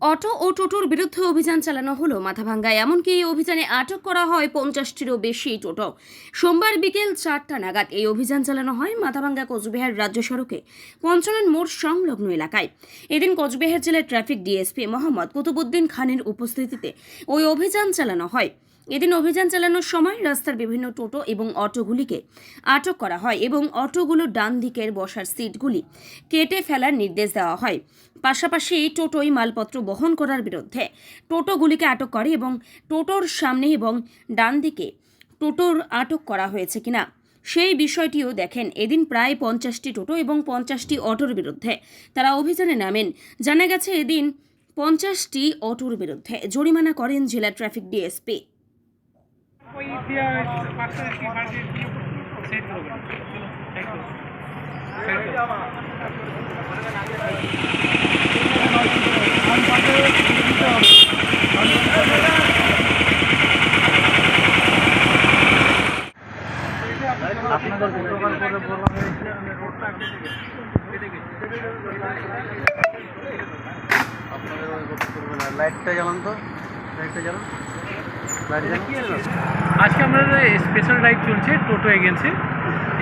Auto ও টোটোর বিরুদ্ধে অভিযান চালানো হলো মাথাভাঙ্গায়। এমনকি এই অভিযানে আটক করা হয় পঞ্চাশটিরও বেশি টোটো। সোমবার বিকেল চারটা নাগাদ এই অভিযান চালানো হয় মাথাভাঙ্গা কোচবিহার রাজ্য সড়কে, পঞ্চনন মোড় সংলগ্ন এলাকায়। এদিন কোচবিহার জেলার ট্রাফিক ডিএসপি মোহাম্মদ কুতুবুদ্দিন খানের উপস্থিতিতে ওই অভিযান চালানো হয়। এদিন অভিযান চালানোর সময় রাস্তার বিভিন্ন টোটো এবং অটোগুলিকে আটক করা হয় এবং অটোগুলোর ডান দিকের বসার সিটগুলি কেটে ফেলার নির্দেশ দেওয়া হয়। পাশাপাশি টোটোই মালপত্র বহন করার বিরুদ্ধে টোটোগুলিকে আটক করে এবং টোটোর সামনে এবং ডান দিকে টোটোর আটক করা হয়েছে কিনা সেই বিষয়টিও দেখেন। এদিন প্রায় পঞ্চাশটি টোটো এবং পঞ্চাশটি অটোর বিরুদ্ধে তারা অভিযানে নামেন। জানা গেছে এদিন পঞ্চাশটি অটোর বিরুদ্ধে জরিমানা করেন জেলা ট্রাফিক ডিএসপি। ওই দিয়া পাঁচশো কি বাড়ি সেট করব সাইড করব সাইড করব আপনাদের লাইটটা লাইটটা আজকে আমাদের স্পেশাল রাইড চলছে টোটো এগেন্সে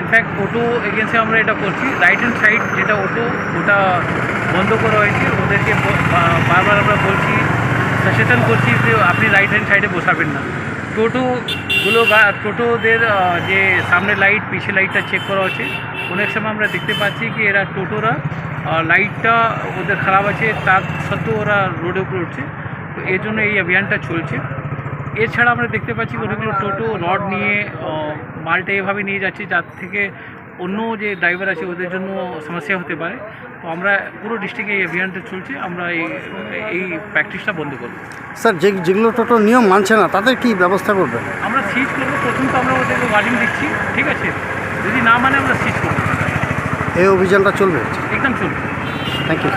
ইনফ্যাক্ট অটো এগেন্সে আমরা এটা করছি। রাইট হ্যান্ড সাইড যেটা অটো ওটা বন্ধ করা হয়েছে। ওদেরকে বারবার আমরা বলছি সচেতন করছি যে আপনি রাইট হ্যান্ড সাইডে বসাবেন না। টোটোগুলো টোটোদের যে সামনে লাইট পিছে লাইটটা চেক করা হচ্ছে। অনেক সময় আমরা দেখতে পাচ্ছি কি এরা টোটোরা লাইটটা ওদের খারাপ আছে, তার সত্ত্বেও ওরা রোডে উপরে উঠছে। তো এর জন্য এই অভিযানটা চলছে। এছাড়া আমরা দেখতে পাচ্ছি অনেকগুলো টোটো রড নিয়ে মালটা এভাবে নিয়ে যাচ্ছে, যার থেকে অন্য যে ড্রাইভার আছে ওদের জন্য সমস্যা হতে পারে। তো আমরা পুরো ডিস্ট্রিক্টে এই অভিযানটা চলছে আমরা এই এই প্র্যাকটিসটা বন্ধ করব। স্যার যে যেগুলো টোটো নিয়ম মানছে না তাদের কি ব্যবস্থা করবেন? আমরা সিজ করব প্রথম তো আমরা ওদেরকে ওয়ার্নিং দিচ্ছি ঠিক আছে? যদি না মানে আমরা সিজ করব। এই অভিযানটা চলবে? একদম চলবে। Thank you